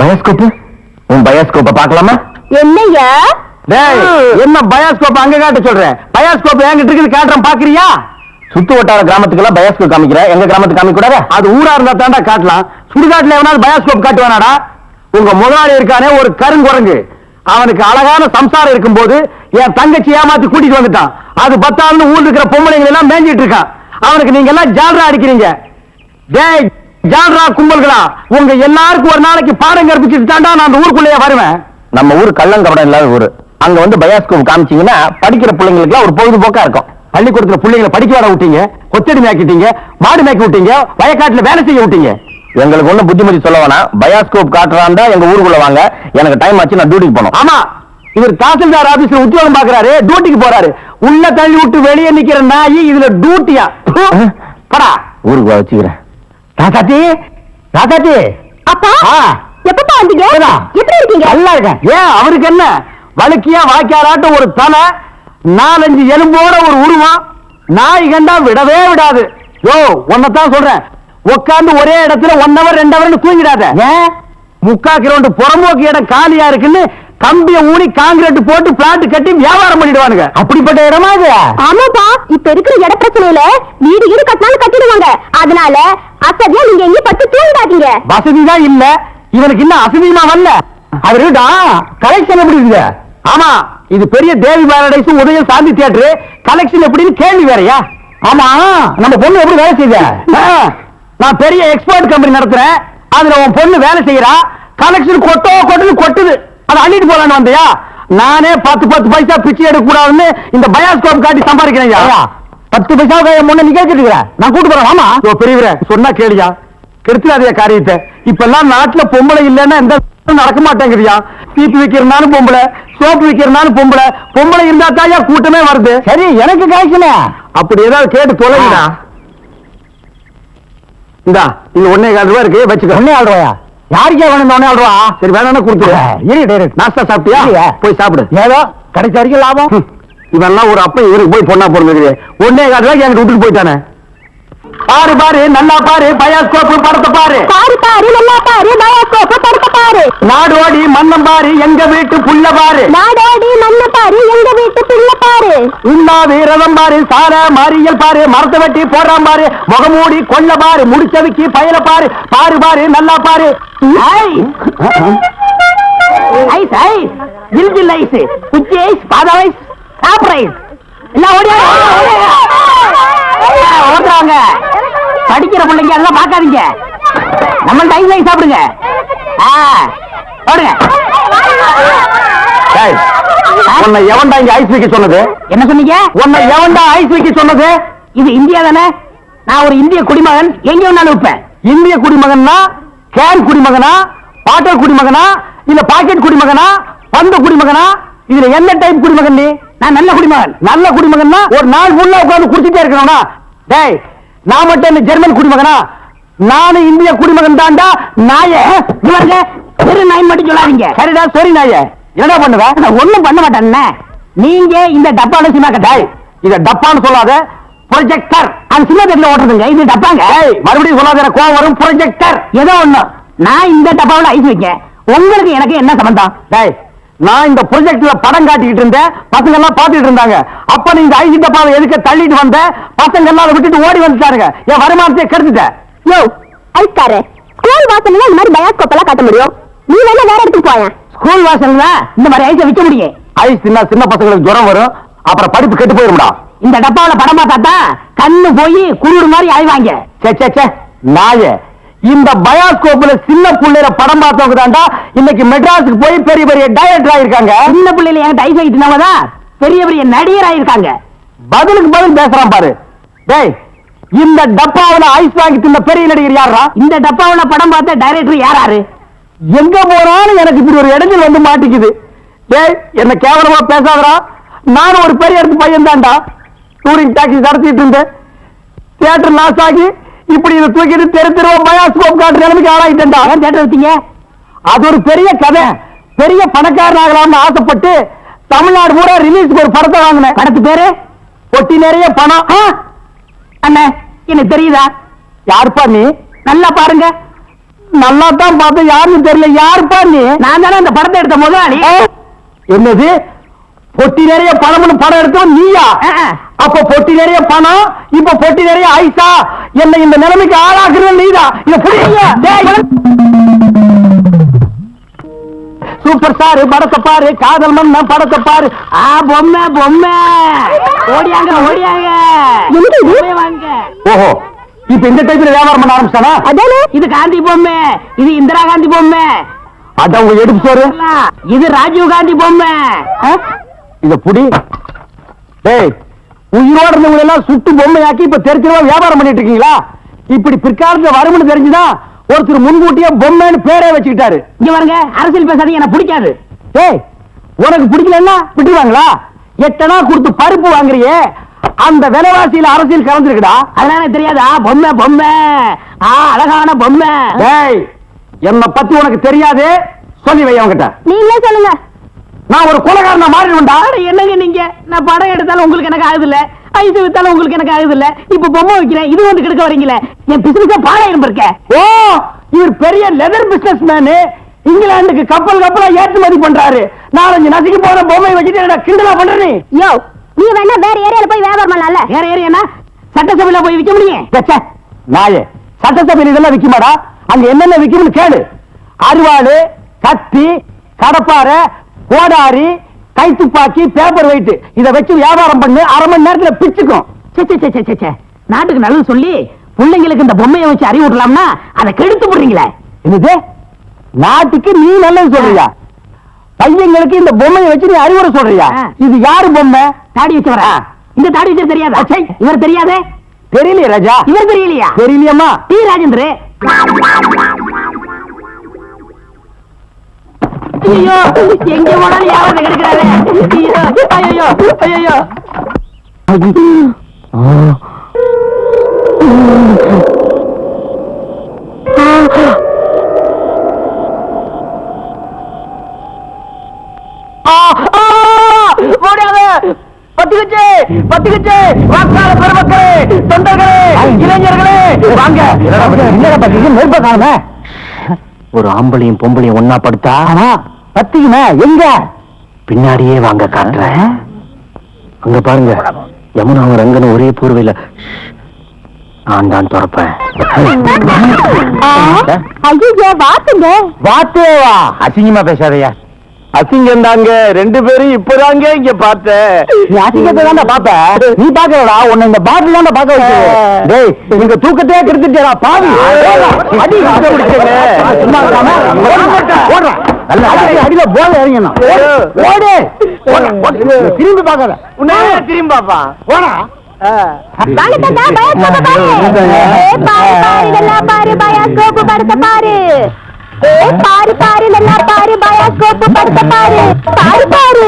Bioscope உன் பயோஸ்கோப்ப பார்க்கலாமா? என்னய்யா? டேய் என்ன பயோஸ்கோப் அங்க காட்ட சொல்றேன் பயோஸ்கோப் என்கிட்ட இருக்குது காட்டுறேன் பாக்குறியா சுத்து வட்டார கிராமத்துக்கெல்லாம் பயோஸ்கோப் காமிக்கிற? எங்க கிராமத்துக்கு காமிக்க கூடாதா அது ஊரா இருந்தா தாண்டா காட்டலாம். சுடுகாட்டுல எவனாவது பயோஸ்கோப் காட்டுவானாடா? உங்க முதலாளி இருக்கானே ஒரு கருங்குரங்கு. அவனுக்கு அழகான சம்சாரம் இருக்கும்போது என் தங்கச்சி ஏமாத்தி கூட்டிட்டு வந்துட்டான். அது பத்தாண்டு ஊர்ல இருக்கிற பொம்பளைங்க எல்லாம் மேஞ்சிட்டு இருக்கான். அவனுக்கு நீங்க எல்லாம் ஜால்ரா அடிக்கிறீங்க. டேய் ஜால்ரா கும்பல்களா? உங்க எல்லாருக்கும் ஒரு நாளைக்கு பாடம் கற்பிச்சுட்டு தாண்டா நான் அந்த ஊருக்குள்ளேயே வருவேன். நம்ம ஊர் கள்ளங்கபடம் இல்லாத ஊரு. அங்க வந்து பயாஸ்கோப் காமிச்சீங்கன்னா படிக்கிற பிள்ளைங்களுக்கு ஒரு பொழுதுபோக்கா இருக்கும். பள்ளிக்கூடத்துல பிள்ளைங்களை படிக்க வர விட்டீங்க கொத்தடி மேய்க்கிட்டீங்க மாடு மேய்க்க விட்டீங்க வயக்காட்டுல வேலை செய்ய விட்டீங்க. எங்களுக்கு ஒண்ணு புத்திமதி சொல்ல வேணாம். பயாஸ்கோப் காட்டுறாண்டா எங்க ஊருக்குள்ள வாங்க. எனக்கு டைம் ஆச்சு நான் டியூட்டிக்கு போனோம் ஆமா. இவர் தாசில்தார் ஆபீஸ்ல உத்தியோகம் பாக்குறாரு டியூட்டிக்கு போறாரு. உள்ள தள்ளி விட்டு வெளியே நிக்கிற நாயி இதுல டியூட்டியா படா. ஊருக்கு வச்சுக்கிறேன். ராசாத்தி ராசாத்தி அப்பா. எப்பப்பா வந்தீங்க? எப்படி இருக்கீங்க? நல்லா இருக்கேன். ஏன் அவருக்கு என்ன? வழுக்கியா வாய்க்காராட்டம் ஒரு தலை நாலஞ்சு எலும்போட ஒரு உருவம். நாய் கண்டா விடவே விடாது. யோ உன்னைத்தான் சொல்றேன். உட்கார்ந்து ஒரே இடத்துல ஒன் ஹவர் ரெண்டு ஹவர்னு தூங்கிடாத. ஏன்? முக்கா கிரவுண்ட் புறம்போக்கு இடம் காலியா இருக்குன்னு கம்பிய ஊனி காங்கிரீட் போட்டு பிளாட் கட்டி வியாபாரம் பண்ணிடுவானுங்க. அப்படிப்பட்ட இடமா இது? ஆமாப்பா இப்ப இருக்கிற இட பிரச்சனையில வீடு வீடு கட்டினாலும் கட்டிடுவாங்க. அதனால அசதியா நீங்க எங்கேயும் பட்டு தூங்கிடாதீங்க. வசதி தான் இல்ல. இவனுக்கு இன்னும் அசதியுமா வரல? அது கலெக்ஷன் எப்படி இருக்குது ஆமா இது பெரிய Devi Paradise Udaya Santhi theatre collection எப்படின்னு கேள்வி வேறயா? ஆமா நம்ம பொண்ணு எப்படி வேலை செய்யுது? ஆ, நான் பெரிய எக்ஸ்போர்ட் கம்பெனி நடத்துறேன். அதுல உன் பொண்ணு வேலை செய்யறா. கலெக்ஷன் கொட்டோ கொட்டுன்னு கொட்டுது. அதை அள்ளிட்டு போலான்னு வந்தியா? நானே பத்து பத்து பைசா பிச்சை எடுக்க கூடாதுன்னு இந்த பயாஸ்கோப் காட்டி சம்பாதிக்கிறேன் பத்து பைசா முன்ன நீ கேட்டுக்கிற நான் கூட்டு போறேன் ஆமா பெரியவரே சொன்னா கேளியா. கெடுத்துடாதே காரியத்தை. இப்ப எல்லாம் நாட்டுல பொம்பளை இல்லைன்னா எந்த நடக்க மாட்டேங்குதுயா. சீப்பு வைக்கிறனாலும் பொம்பளை சோப்பு வைக்கிறனாலும் பொம்பளை. பொம்பளை இருந்தா தாயா கூட்டமே வருது. சரி எனக்கு காய்ச்சல அப்படி ஏதாவது கேட்டு தொலைங்கடா. இந்தா இது ஒன்னே கால் ரூபா இருக்கு வச்சுக்க. ஒன்னே ஆள் ரூபாயா? யாருக்கே வேணும் ஒன்னே ஆள் ரூபா சரி வேணா கொடுத்துரு. நாஸ்தா சாப்பிட்டியா? போய் சாப்பிடு. ஏதோ கடைசி வரைக்கும் லாபம். இவெல்லாம் ஒரு அப்ப இவருக்கு போய் பொண்ணா போறது ஒன்னே ரூபாய்க்கு என்கிட்ட விட்டுட்டு போயிட்டானே. பாரு பாரு நல்லா பாரு பயாஸ்கோப்பு படத்தை பாரு. பாரு பாரு நல்லா பாரு பயோஸ்கோப் படுத்த பாரு. நாடோடி மன்னம் பாரு எங்க வீட்டு புள்ள பாரு. நாடோடி மண்ண பாரு எங்க வீட்டு பிள்ளை பாரு. உண்ணாது ரதம் பாரு சார மாரியல் பாரு மரத்தை வெட்டி போடுறான் பாரு. முகமூடி கொல்ல பாரு முடிச்சதுக்கு பயல பாரு. பாரு பாரு நல்லா பாரு. ஐஸ். Ice ice. ஜில் ஜில் ஐஸ். குச்சி ஐஸ் சாப்பிட்ற ஐஸ். எல்லாம் ஓடியா. ஓடுறாங்க படிக்கிற பிள்ளைங்க அதெல்லாம் பார்க்காதீங்க. நம்மள்ட்ட ஐஸ் ஐஸ் சாப்பிடுங்க. ஓடுங்க உன்னை எவன்டா இங்க ஐஸ் வைக்க சொன்னது? என்ன சொன்னீங்க? உன்னை எவன்டா ஐஸ் வைக்க சொன்னது? இது இந்தியா தானே? நான் ஒரு இந்திய குடிமகன். எங்க வேணாலும் வைப்பேன் இந்திய குடிமகன்னா கேன் குடிமகனா பாட்டல் குடிமகனா இல்ல பாக்கெட் குடிமகனா பந்து குடிமகனா இதுல என்ன டைப் குடிமகன் நீ? நான் நல்ல குடிமகன். நல்ல குடிமகன்னா ஒரு நாள் ஃபுல்லா உட்கார்ந்து குடிச்சிட்டே இருக்கணும்னா? டேய் நான் மட்டும் என்ன ஜெர்மன் குடிமகனா? நானும் இந்திய குடிமகன் தான்டா நாய. ஒரு நாய் மட்டும் சொல்லாதீங்க. சரிடா சரி நாய. என்னடா பண்ணுவ? நான் ஒண்ணும் பண்ண மாட்டேன் நீங்க இந்த டப்பால சினிமா கட்டாய் இத டப்பான்னு சொல்லாத ப்ரொஜெக்டர் அந்த சினிமா தேட்டர்ல ஓட்டுறதுங்க. இது டப்பாங்க. மறுபடியும் சொல்லாத கோவம் வரும் ப்ரொஜெக்டர் ஏதோ ஒண்ணு. நான் இந்த டப்பாவுல ஐஸ் வைக்கேன். உங்களுக்கு எனக்கு என்ன சம்பந்தம்? டேய் நான் இந்த ப்ரொஜெக்ட்ல படம் காட்டிக்கிட்டு இருந்தேன். பசங்க எல்லாம் பாத்துட்டு இருந்தாங்க. அப்ப நீ இந்த ஐஸ் டப்பாவை எதுக்க தள்ளிட்டு வந்த? பசங்க எல்லாம் விட்டுட்டு ஓடி வந்துட்டாருங்க என் வருமானத்தை கெடுத்துட்டேன் யோ ஐஸ்காரு ஸ்கூல் வாசல்ல இந்த மாதிரி பயோஸ்கோப் எல்லாம் காட்ட முடியும்? நீ வேணா வேற இடத்துக்கு போயேன். ஸ்கூல் வாசல்ல இந்த மாதிரி ஐஸை விற்க முடியும். ஐஸ் தின்னா சின்ன பசங்களுக்கு ஜுரம் வரும். அப்புறம் படிப்பு கெட்டு போயிரும்டா. இந்த டப்பாவுல படம் பார்த்தா கண்ணு போய் குளிர் மாதிரி ஆய்வாங்க. சே சே சே நாய. இந்த பயோஸ்கோப்ல சின்ன புள்ளையில படம் பார்த்தவங்க தாண்டா இன்னைக்கு மெட்ராஸுக்கு போய் பெரிய பெரிய டைரக்டர் ஆயிருக்காங்க. சின்ன பிள்ளையில என்கிட்ட ஐஸ் ஆகிட்டு தான் பெரிய பெரிய நடிகர் ஆயிருக்காங்க. பதிலுக்கு பதில் பேசுறான் பாரு. டேய் இந்த டப்பாவுல ஐஸ் வாங்கி தின்ன பெரிய நடிகர் யாரா இந்த டப்பாவுல படம் பார்த்த டைரக்டர் யாராரு? எங்க போனாலும் எனக்கு இப்படி ஒரு இடைஞ்சல் வந்து மாட்டிக்குது. டேய் என்ன கேவலமா பேசாதடா. நானும் ஒரு பெரிய இடத்து பையன் தான்டா டூரிங் டாக்ஸி நடத்திட்டு இருந்தேன். தியேட்டர் லாஸ் ஆகி இப்படி இதை தூக்கிட்டு தெரு தெருவா பயாஸ்கோப் காட்டுற நிலைமைக்கு ஆளாயிட்டேன்டா. ஏன் எடுத்தீங்க அது ஒரு பெரிய கதை. பெரிய பணக்காரன் ஆகலாம்னு ஆசைப்பட்டு தமிழ்நாடு பூரா ரிலீஸ்க்கு ஒரு படத்தை வாங்கினேன். படத்து பேரு? பொட்டி நிறைய பணம்? அண்ணே எனக்கு தெரியுதா? யாருப்பா நீ? நல்லா பாருங்க. நல்லா தான் பார்த்தேன். யாருன்னு தெரியல. யாருப்பா நீ? நான் தானே அந்த படத்தை எடுத்த முதலாளி. என்னது? பொட்டி நிறைய பணம்னு படம் எடுத்தோம் நீயா? அப்ப பொட்டி நிறைய பணம் இப்ப பொட்டி நிறைய ஐசா. என்ன இந்த நிலைமைக்கு ஆளாக்குறது நீதான் இத புரியுங்க சூப்பர் ஸ்டார் படத்தை பாரு. காதல் மன்ன படத்தை பாரு. ஆ பொம்மை பொம்மை. ஓடியாங்க ஓடியாங்க. ஓஹோ. இப்ப இந்த டைப்ல வியாபாரம் பண்ண ஆரம்பிச்சானா அதானே? இது காந்தி பொம்மை. இது இந்திரா காந்தி பொம்மை. அதான் உங்க எடுப்பு சோறு. இது ராஜீவ் காந்தி பொம்மை. இத புடி. டேய். உயிரோட இருந்தவங்க எல்லாம் சுட்டு பொம்மையாக்கி இப்ப தெரு தெருவா வியாபாரம் பண்ணிட்டு இருக்கீங்களா? இப்படி பிற்காலத்துல வரும்னு தெரிஞ்சுதான் ஒருத்தர் முன்கூட்டியே பொம்மைன்னு பேரே வச்சுக்கிட்டாரு. இங்க பாருங்க அரசியல் பேசாதீங்க எனக்கு பிடிக்காது. டேய் உனக்கு பிடிக்கலன்னா விட்டுருவாங்களா? எட்டனா கொடுத்து பருப்பு வாங்குறியே அந்த விலைவாசியில அரசியல் கலந்துருக்குடா. எனக்கு தெரியாதா? பொம்மை பொம்மை. ஆ அழகான பொம்மை. டேய் என்ன பத்தி உனக்கு தெரியாது சொல்லி வை அவன்கிட்ட. நீங்களே சொல்லுங்க. நான் ஒரு கொலகாரனா மாறிடுவேன்டா. என்னங்க நீங்க? நான் படம் எடுத்தாலும் உங்களுக்கு எனக்கு ஆகுது இல்ல ஐஸ் வித்தாலும் உங்களுக்கு எனக்கு ஆகுது இல்ல இப்ப பொம்மை வைக்கிறேன் இது வந்து கெடுக்க வரீங்களே. என் பிசினஸா பாடாயிரம் இருக்க. ஓ இவர் பெரிய லெதர் பிசினஸ் மேனு இங்கிலாந்துக்கு கப்பல் கப்பலா ஏற்றுமதி பண்றாரு. நாலஞ்சு நசுக்கி போற பொம்மை வச்சுட்டு என்னடா கிண்டலா பண்ற நீ? யோ நீ வேணா வேற ஏரியால போய் வியாபாரம் பண்ணலாம்ல. வேற என்ன சட்டசபையில போய் விற்க முடியும். நாயே. சட்டசபையில் இதெல்லாம் விக்குமாடா? அங்க என்னென்ன விக்கும்னு கேளு. அருவாளு கத்தி கடப்பாரை கோடாரி கைத்துப்பாக்கி பேப்பர் வெயிட் இத வச்சு வியாபாரம் பண்ணு அரை மணி நேரத்துல பிச்சுக்கும். நாட்டுக்கு நல்லது சொல்லி பிள்ளைங்களுக்கு இந்த பொம்மையை வச்சு அறிவு விடலாம்னா அதை கெடுத்து போடுறீங்களே. என்னது? நாட்டுக்கு நீ நல்லது சொல்றியா? பையங்களுக்கு இந்த பொம்மையை வச்சு நீ அறிவுரை சொல்றியா. இது யாரு பொம்மை? தாடி வச்சு வர இந்த தாடி வச்சு தெரியாதா. இவர் தெரியாதே? தெரியலையே ராஜா. இவர் தெரியலையா? தெரியலையம்மா. டி. ராஜேந்திர. ஐயோ எங்க போனாலும் யாராவது கிடைக்கிறாரு ஐயோ ஐயோ ஐயோ. முடியாது பத்திக்கிச்சு பத்திக்கிச்சு வாக்காள பெருமக்களே தொண்டர்களே இளைஞர்களே வாங்க. காணுமே ஒரு ஆம்பளையும் பொம்பளையும் ஒன்னா படுத்தா? பத்திக்குமே எங்க? பின்னாடியே வாங்க காட்டுறேன் அங்க பாருங்க. யமுனாவும் ரங்கனும் ஒரே பூர்வையில நான் தான் திறப்பேன். வாத்துங்க. வாத்தேவா? அசிங்கமா பேசாதயா. அசிங்கம் தாங்க. ரெண்டு பேரும் இப்பதாங்க இங்க பார்த்தேன் நீ அசிங்கத்தை தான் பாப்ப நீ பாக்கலடா உன்னை இந்த பாட்டில் தான் பாக்க வச்சு டேய் நீங்க தூக்கத்தையே கெடுத்துட்டா பாவி. அடி அடி அடியில போல இறங்கணும் ஓடு. திரும்பி பாக்காத உன்னை திரும்பி பாப்பா பயாஸ்கோப் பாரு. பாரு பாரு பாரு. பாரு பாரு நல்லா பாரு பயாஸ்கோப் படத்தை பாரு. பாரு பாரு.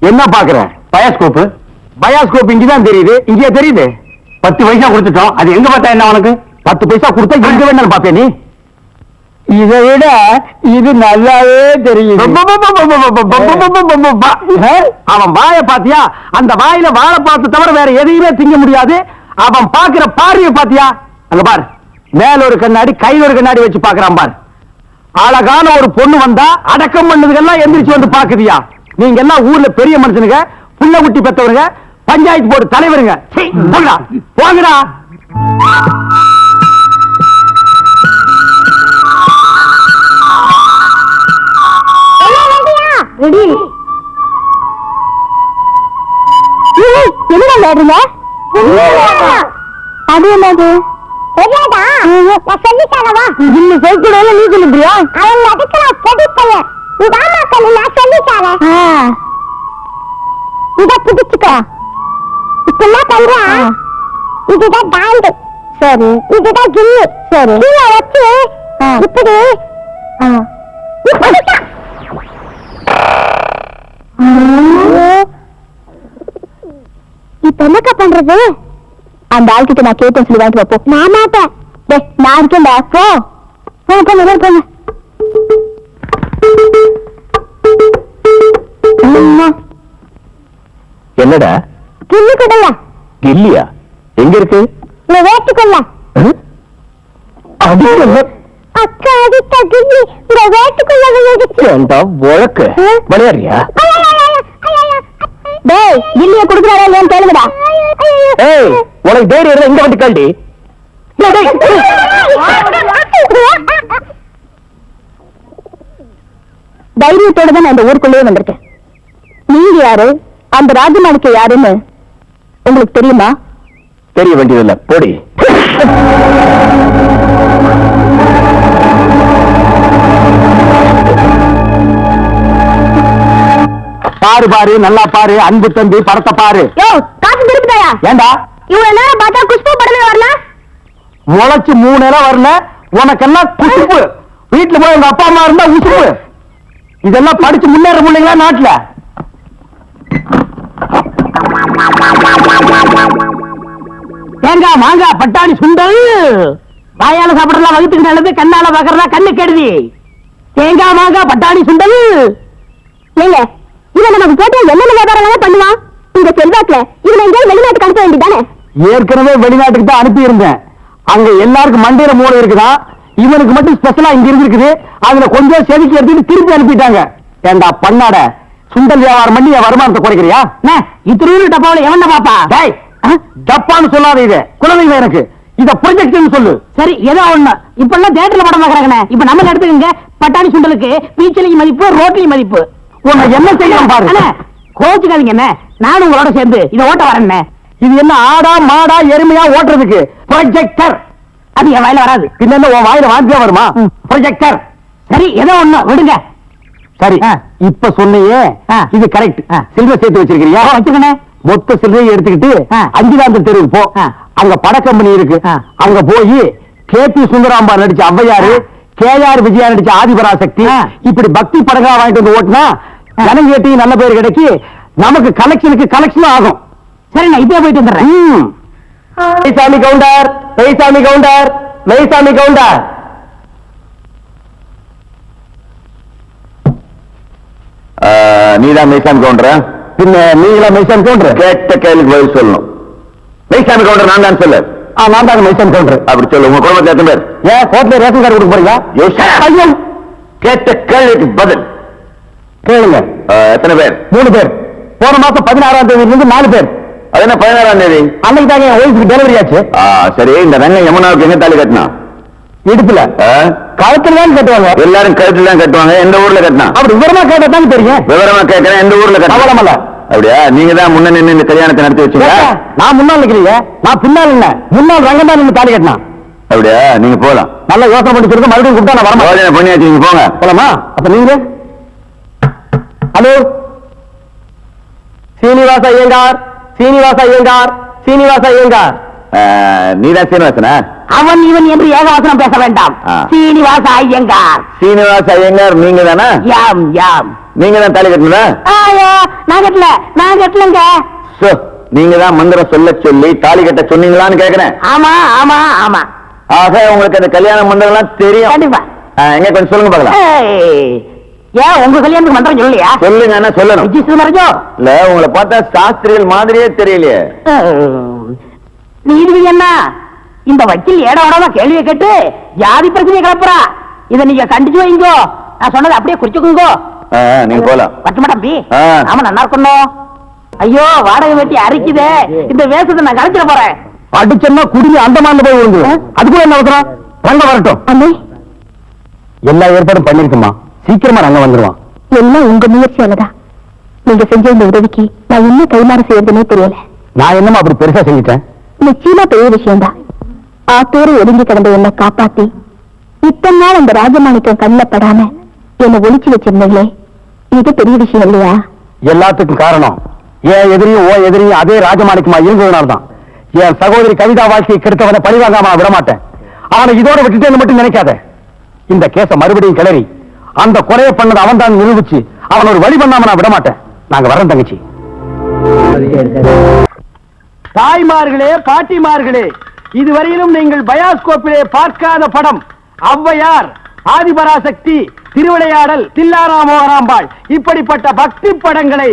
என்ன பாக்குற பயாஸ்கோப்பு? பயாஸ்கோப் இங்கதான் தெரியுது. இங்கே தெரியுது. பத்து வயசா கொடுத்துட்டோம். அது எங்க பார்த்தா என்ன உனக்கு? பத்து பைசா கொடுத்தா எங்க வேணாலும் பாப்பே நீ இதை விட இது நல்லாவே தெரியுது அவன் வாய பாத்தியா அந்த வாயில வாழை பார்த்து தவிர வேற எதையுமே திங்க முடியாது அவன் பாக்குற பார்வைய பாத்தியா அங்க பார் மேல ஒரு கண்ணாடி கையில ஒரு கண்ணாடி வச்சு பாக்குறான் பார் அழகான ஒரு பொண்ணு வந்தா அடக்கம் பண்ணதுக்கெல்லாம் எந்திரிச்சு வந்து பாக்குதியா நீங்க எல்லாம் ஊர்ல பெரிய மனுஷனுங்க புள்ள குட்டி பெத்தவருங்க பஞ்சாயத்து போர்டு தலைவருங்க போங்கடா ரெடி. என்ன விளையாடுங்க அது என்னது? தெரியாதா? நான் சொல்லி தரவா நீ சொல்லுறியா? அவங்க அதுக்கு நான் பொடி பையன். ஆமா கண்ணு நான் சொல்லி தரேன் இத புடிச்சுக்க. இப்ப என்ன பண்றா இதுதான் சரி. இதுதான் கில்லு. சரி. கீழே வச்சு இப்படி இப்படி பண்றது அந்த ஆள்கிட்ட நான் கேட்டேன் சொல்லி வாங்கிட்டு வைப்போம் நான் மாட்டேன். டேய், நான் இருக்கேன்டா. போ. போங்க போங்க போங்க. என்னடா? கிள்ளி கொடுங்க இல்லையா எங்க இருக்கு? இந்த வேட்டுக்குள்ள. அக்கா அடித்த கிள்ளி இந்த வேட்டுக்குள்ள ஏண்டா உழக்கு? விளையாடுறியா? டேய் கில்லிய குடுக்குறாரா இல்லையான்னு கேளுங்கடா. ஏய் உனக்கு தைரியம் இருந்தா இங்க வந்து கல்டி தைரியத்தோட தான் இந்த ஊருக்குள்ளேயே வந்திருக்கேன். நீங்க யாரு? அந்த ராஜமாணிக்க யாருன்னு உங்களுக்கு தெரியுமா? தெரிய வேண்டியதில்லை. போடி. பாரு பாரு நல்லா பாரு அன்பு தம்பி படத்தை பாரு. காசு திருப்பிட்டாயா? ஏண்டா? இவ்வளவு நேரம் பார்த்தா குஷ்பு படமே வரல? முளைச்சு மூணு நேரம் வரல. உனக்கெல்லாம் குசுப்பு வீட்டுல போய் உங்க அப்பா அம்மா இருந்தா உசுப்பு இதெல்லாம் படிச்சு முன்னேற முடியுங்களா நாட்டுல? தேங்காய் மாங்காய் பட்டாணி சுண்டல். வாயால சாப்பிடலாம் வகுத்துக்கு நல்லது கண்ணால பாக்குறதா கண்ணு கெடுதி. தேங்காய் மாங்காய் பட்டாணி சுண்டல். ஏங்க இவன் நமக்கு போட்டு என்னென்ன வியாபாரம் பண்ணுவான் இந்த செல்வாக்குல. இவனை எங்கேயாவது வெளிநாட்டுக்கு அனுப்ப வேண்டியதானே ஏற்கனவே வெளிநாட்டுக்கு தான் அனுப்பி இருந்தேன் அங்க எல்லாருக்கும் மண்டையில மூளை இருக்குதா? இவனுக்கு மட்டும் ஸ்பெஷலா இங்க இருந்திருக்குது. அதுல கொஞ்சம் செதுக்கி எடுத்துட்டு திருப்பி அனுப்பிட்டாங்க. ஏண்டா பண்ணாட சுண்டல் வியாபாரம் பண்ணி என் வருமானத்தை குறைக்கிறியா? இத்திரூர் டப்பாவில எவன பாப்பா? டேய் ஜப்பான்னு சொல்லாத இது. குழந்தைங்க எனக்கு. இத ப்ரொஜெக்ட்னு சொல்லு. சரி ஏதோ ஒண்ணு. இப்ப எல்லாம் தேட்டர்ல படம் பாக்குறாங்கண்ணே இப்ப நம்ம எடுத்துக்கங்க பட்டாணி சுண்டலுக்கு பீச்சலிங் மதிப்பு ரோட்லி மதிப்பு. உன்னை என்ன செய்யணும் பாரு கோச்சுக்காதீங்க நானும் உங்களோட சேர்ந்து இதை ஓட்ட வரேன்னே இது என்ன ஆடா மாடா எருமையா ஓட்டுறதுக்கு ப்ரொஜெக்டர் அது என் வாயில வராது பின்ன உன் வாயில வாந்தியா வருமா. ப்ரொஜெக்டர் சரி ஏதோ ஒண்ணு விடுங்க சரி. இப்ப சொன்னியே. இது கரெக்ட். சில்வர் சேர்த்து வச்சிருக்கிறியா வச்சுக்கணே மொத்த சில்லறையை எடுத்துக்கிட்டு. அஞ்சுதாந்த தெருவுக்கு போ. அங்க பட கம்பெனி இருக்கு. அங்க போய் கே பி சுந்தராம்பா நடிச்ச ஔவையாரு. கே ஆர் விஜயா நடிச்ச ஆதிபராசக்தி. இப்படி பக்தி படங்களா வாங்கிட்டு வந்து ஓட்டுனா. ஜனங்கேட்டையும் நல்ல பேர் கிடைக்கி நமக்கு கலெக்ஷனுக்கு கலெக்ஷன் ஆகும். சரி நான் இப்பவே போயிட்டு வந்துடுறேன். மெய்சாமி கவுண்டர் மெய்சாமி கவுண்டர் மெய்சாமி கவுண்டர். நீதான் மெய்சாமி கவுண்டரா? பின்ன நீங்களா மெய்சாமி கவுண்டர்? கேட்ட கேள்விக்கு பதில் சொல்லணும். மெய்சாமி கவுண்டர் நான் தான் சொல்லு. ஆ நான் தாங்க மெய்சாமி கவுண்டர். அப்படி சொல்லு உங்க குடும்பத்துல எத்தனை பேர்? ஏன் கோர்ட்ல ரேஷன் கார்டு கொடுக்க போறீங்க கேட்ட கேள்விக்கு பதில். கேளுங்க. எத்தனை பேர்? மூணு பேர். போன மாசம் பதினாறாம் தேதியில இருந்து நாலு பேர். அது என்ன பதினாறாம் தேதி? அன்னைக்கு தாங்க என் ஒய்ஃபுக்கு டெலிவரி ஆச்சு. ஆ, சரி இந்த ரங்கம் யமுனாவுக்கு எங்க தாலி கட்டினா? இடுப்புல? கழுத்துல தான் கட்டுவாங்க. எல்லாரும் கழுத்துல தான் கட்டுவாங்க. எந்த ஊர்ல கட்டினா? அப்படி விவரமா கேட்டா தாங்க தெரியும். விவரமா கேட்கிறேன் எந்த ஊர்ல கட்டினா? அவலமல்ல. அப்படியா? நீங்க தான் முன்ன நின்னு இந்த கல்யாணத்தை நடத்தி வச்சீங்க நான் முன்னால் நிக்கிறீங்க. நான் பின்னால் இல்ல முன்னால் ரங்கம் தான் நின்று தாலி கட்டினா அப்படியா? நீங்க போலாம். நல்லா யோசனை பண்ணி சொல்லுங்க மறுபடியும் கூப்பிட்டா நான் வரமாட்டேன். யோஜனை பண்ணியாச்சு நீங்க போங்க. போலாமா? அப்ப நீங்க ஹலோ? சீனிவாச ஐயங்கார் சீனிவாச ஐயங்கார் சீனிவாச ஐயங்கார். ஆ, நீதான் சீனிவாசனா? அவன் இவன் என்று ஏகவசனம் பேச வேண்டாம். சீனிவாச ஐயங்கார். சீனிவாச ஐயங்கார் நீங்க தானா யாம். யாம் நீங்க தான் தாலி ஆயா நான் கட்டல நான் கட்டலங்க. சோ, நீங்க தான் மந்திரம் சொல்ல சொல்லி தாலி கட்ட சொன்னீங்களான்னு கேக்குறேன். ஆமா ஆமா ஆமா. ஆக உங்களுக்கு அந்த கல்யாண மந்திரம் எல்லாம் தெரியும் எங்க கொஞ்சம் சொல்லுங்க பார்க்கலாம். ஏய், ஏன் உங்க கல்யாணத்துக்கு மந்திரம் சொல்லலையா? சொல்லுங்க என்ன சொல்லணும். விஜய் மறைஞ்சோ இல்ல உங்களை பார்த்தா சாஸ்திரிகள் மாதிரியே தெரியலையே. நீதிபதி என்ன இந்த வக்கீல் ஏட உடமா கேள்வியை கேட்டு ஜாதி பிரச்சனையை கிளப்புறா. இதை நீங்க கண்டிச்சு வைங்கோ. நான் சொன்னதை அப்படியே குறிச்சுக்குங்கோ. நீங்க போலாம். பட்டுமா தம்பி. ஆமா நல்லா இருக்கணும். ஐயோ வாடகை வெட்டி அரிக்குதே. இந்த வேஷத்தை நான் கலைச்சிட போறேன். அடிச்சேன்னா குடிங்க அந்தமான்ல போய் விழுந்து அதுக்குள்ள என்ன அவசரம்? ரங்க வரட்டும். எல்லா ஏற்பாடும் பண்ணிருக்குமா? சீக்கிரமா ரங்க வந்துருவான். எல்லாம் உங்க முயற்சியாலதான் நீங்க செஞ்ச இந்த உதவிக்கு நான் என்ன கைமாறு செய்யறதுனே தெரியல. நான் என்னமா அப்படி பெருசா செஞ்சுட்டேன்? நிச்சயமா பெரிய விஷயம்தான். ஆத்தோடு ஒதுங்கி கிடந்த என்னை காப்பாத்தி இத்தனை நாள் அந்த ராஜமாணிக்கம் கண்ணில் படாம என்னை ஒளிச்சு வச்சிருந்தீங்களே இது பெரிய விஷயம் இல்லையா? எல்லாத்துக்கும் காரணம் என் எதிரியும் ஓ எதிரியும் அதே ராஜமாணிக்கமா இருந்ததுனால தான் என் சகோதரி கவிதா வாழ்க்கையை கெடுத்தவனை பழிவாங்காம நான் விட மாட்டேன் அவனை இதோட விட்டுட்டேன்னு மட்டும் நினைக்காத. இந்த கேஸ மறுபடியும் கிளறி அந்த கொலையை பண்ணது அவன் தான் நிரூபிச்சு அவன் ஒரு வழி பண்ணாம நான் விட மாட்டேன் நாங்க வரோம் தங்கச்சி. தாய்மார்களே பாட்டிமார்களே இதுவரையிலும் நீங்கள் பயாஸ்கோப்பிலே பார்க்காத படம் ஔவையார் ஆதிபராசக்தி திருவிளையாடல் தில்லாரா மோகனாம்பாள். இப்படிப்பட்ட பக்தி படங்களை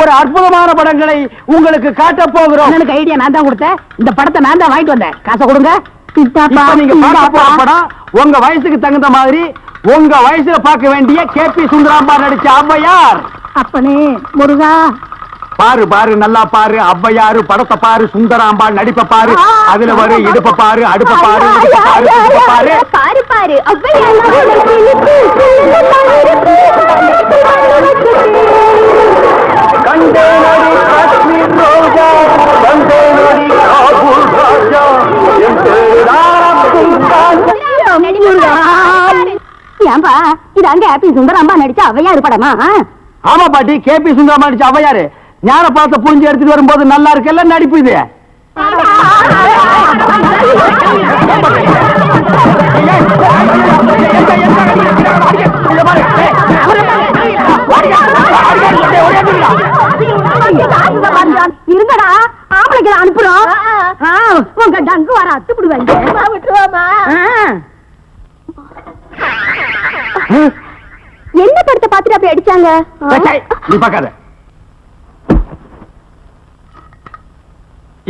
ஒரு அற்புதமான படங்களை உங்களுக்கு காட்டப் போகிறோம். அண்ணனுக்கு ஐடியா நான் தான் கொடுத்தேன். இந்த படத்தை நான் தான் வாங்கிட்டு வந்தேன். காசை கொடுங்க. இப்ப நீங்க பார்க்க போற படம் உங்க வயசுக்கு தகுந்த மாதிரி உங்க வயசுல பார்க்க வேண்டிய கே பி சுந்தராம்பாள் நடிச்ச ஔவையார் அப்பனே முருகா பாரு பாரு நல்லா பாரு ஔவையாரு படத்தை பாரு சுந்தராம்பாள் நடிப்ப பாரு அதுல வரும் இடுப்ப பாரு அடுப்ப பாரு பாரு பாரு பாரு பாரு கண்டேனடி காஷ்மீர் ரோஜா கண்டேனடி காபூல் ஏன்பா இது அங்க ஹாப்பி சுந்தரம்மா நடிச்ச அவையாரு படமா? ஆமா பாட்டி கே பி சுந்தரம் நடிச்ச ஔவையாரு ஞான பழத்தை புரிஞ்சு எடுத்துட்டு வரும்போது நல்லா இருக்குல்ல நடிப்பு இது. இருங்கடா ஆம்பளைக்கு அனுப்புறோம். ஆ, உங்க டங்கு வர அத்து விடுவாங்க விட்டுருவாமா என்ன படத்தை பார்த்துட்டு அப்படி அடிச்சாங்க? நீ பார்க்காத.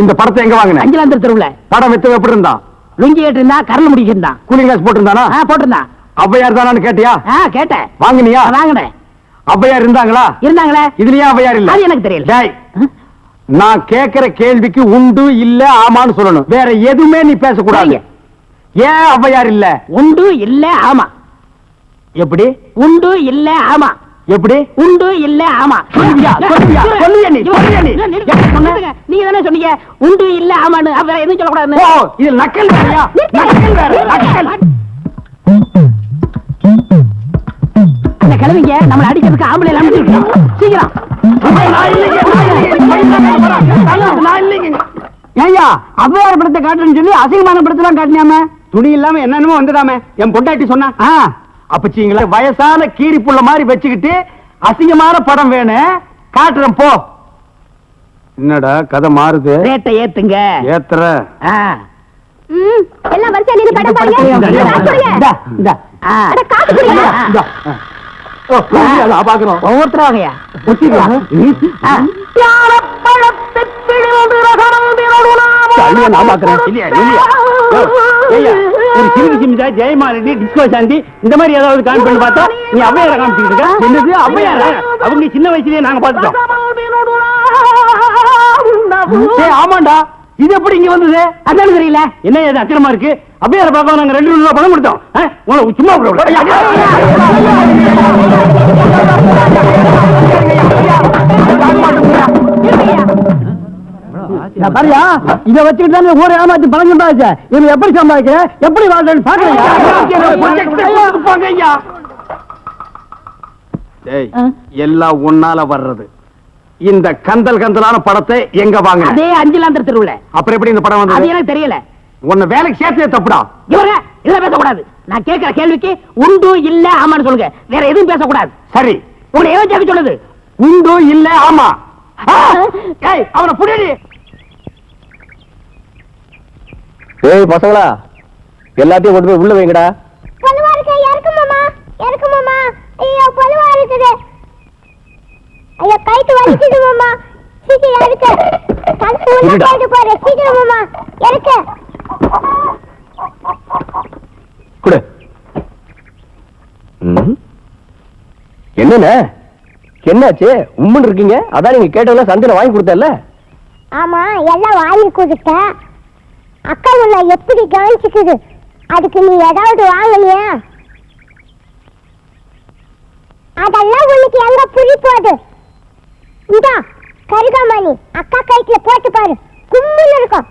இந்த படத்தை எங்க வாங்கின? அஞ்சலாந்தர் தெருவுல. படம் வித்து எப்படி இருந்தான்? லுங்கி கேட்டு இருந்தா கரல் முடிக்கிட்டு இருந்தான். கூலிங் கிளாஸ் போட்டிருந்தானா? போட்டிருந்தான். ஔவையார் தானான்னு கேட்டியா? கேட்டேன். வாங்கினியா? வாங்கினேன். ஔவையார் இருந்தாங்களா? இருந்தாங்களே? இதுலயே ஔவையார் இல்ல. அது எனக்கு தெரியல. நான் கேக்குற கேள்விக்கு உண்டு இல்ல ஆமான்னு சொல்லணும். வேற எதுவுமே நீ பேசக்கூடாது. ஏன் ஔவையார் இல்ல? உண்டு இல்ல ஆமா. எப்படி? உண்டு இல்ல ஆமா. எப்படி? உண்டு இல்ல ஆமா. நீங்க தானே சொன்னீங்க உண்டு இல்ல ஆமான்னு. வேற எதுவும் ஓ சொல்லக்கூடாதுன்னு இது நக்கல் வேறையா நக்கல் வேற நக்கல். அந்த கிழவிங்க நம்மள அடிக்கிறதுக்கு ஆம்பளை எல்லாம் சீக்கிரம். ஏய்யா ஔவையார் படத்தை காட்டுறேன்னு சொல்லி அசிங்கமான படத்தெல்லாம் காட்டினாம துணி இல்லாம என்னென்னமோ வந்துடாம என் பொண்டாட்டி சொன்னா அப்பச்சிங்களா வயசான கீரி புள்ள மாதிரி வச்சுக்கிட்டு அசிங்கமான படம் வேணும் காட்டுறேன் போ. என்னடா கதை மாறுது? ரேட்டை ஏத்துங்க. ஏத்துற. எல்லாம் வரிசையா நின்னு படம் பாருங்க. இந்தா, ஒரு சிறுகு சிமிதா, ஜெயமாலினி, டிஸ்கோ சாந்தி, இந்த மாதிரி ஏதாவது காமி பண்ணி பார்த்தா நீ அவ்வையார காமிச்சுக்கிட்டு இருக்க என்னது அவ்வையாரா அவங்க சின்ன வயசுலயே நாங்க பாத்துட்டோம் ஆமாண்டா இது எப்படி இங்க வந்தது அதானு தெரியல என்ன இது அக்கிரமா இருக்கு அவ்வையார பார்க்க நாங்க ரெண்டு ரூபா பணம் கொடுத்தோம்? உங்களை சும்மா பாரியா இத வச்சுக்கிட்டு தான் ஊரை ஏமாத்தி பணம் சம்பாதிச்ச இவன் எப்படி சம்பாதிக்கிற? எப்படி வாழ்றேன்னு பாக்குறீங்க எல்லாம் உன்னால வர்றது. இந்த கந்தல் கந்தலான படத்தை எங்க வாங்க அதே அஞ்சலாந்தர் தெருவுல. அப்புறம் எப்படி இந்த படம் அது வந்தது எனக்கு தெரியல. உன்னை வேலைக்கு சேர்த்தே தப்புடா. இவங்க இதெல்லாம் பேசக்கூடாது. நான் கேட்கிற கேள்விக்கு உண்டு இல்ல ஆமான்னு சொல்லுங்க. வேற எதுவும் பேசக்கூடாது. சரி. உங்களை எவன் கேட்க சொல்லுது? உண்டு இல்ல ஆமா. அவனை புடிடி ஏய் பசங்களா எல்லாத்தையும் கொண்டு போய் உள்ள வைங்கடா. பழுவா இருக்கு இறக்கு மாமா இறக்கு மாமா. ஐயோ பழுவா இருக்குது. ஐயோ கைட்டு வலிக்குது மாமா. சீக்கிரம் இறக்கு. கழுத்து உள்ள இருடா. கைட்டு பாரு சீக்கிரம் மாமா இறக்கு. கொடு. ம். என்னண்ணே? என்னாச்சு? உம்முன்னு இருக்கீங்க? அதான் நீங்க கேட்டதெல்லாம் சந்தையில வாங்கி கொடுத்தல ஆமா எல்லாம் வாங்கி கொடுத்தேன். அக்கா உன்னை எப்படி கவனிச்சுக்குது? அதுக்கு நீ ஏதாவது வாங்கலையா அதெல்லாம் உனக்கு எங்க புரி போகுது? இதா கருகாமணி அக்கா கைக்கு போட்டு பாரு. கும்முன்னு இருக்கும்.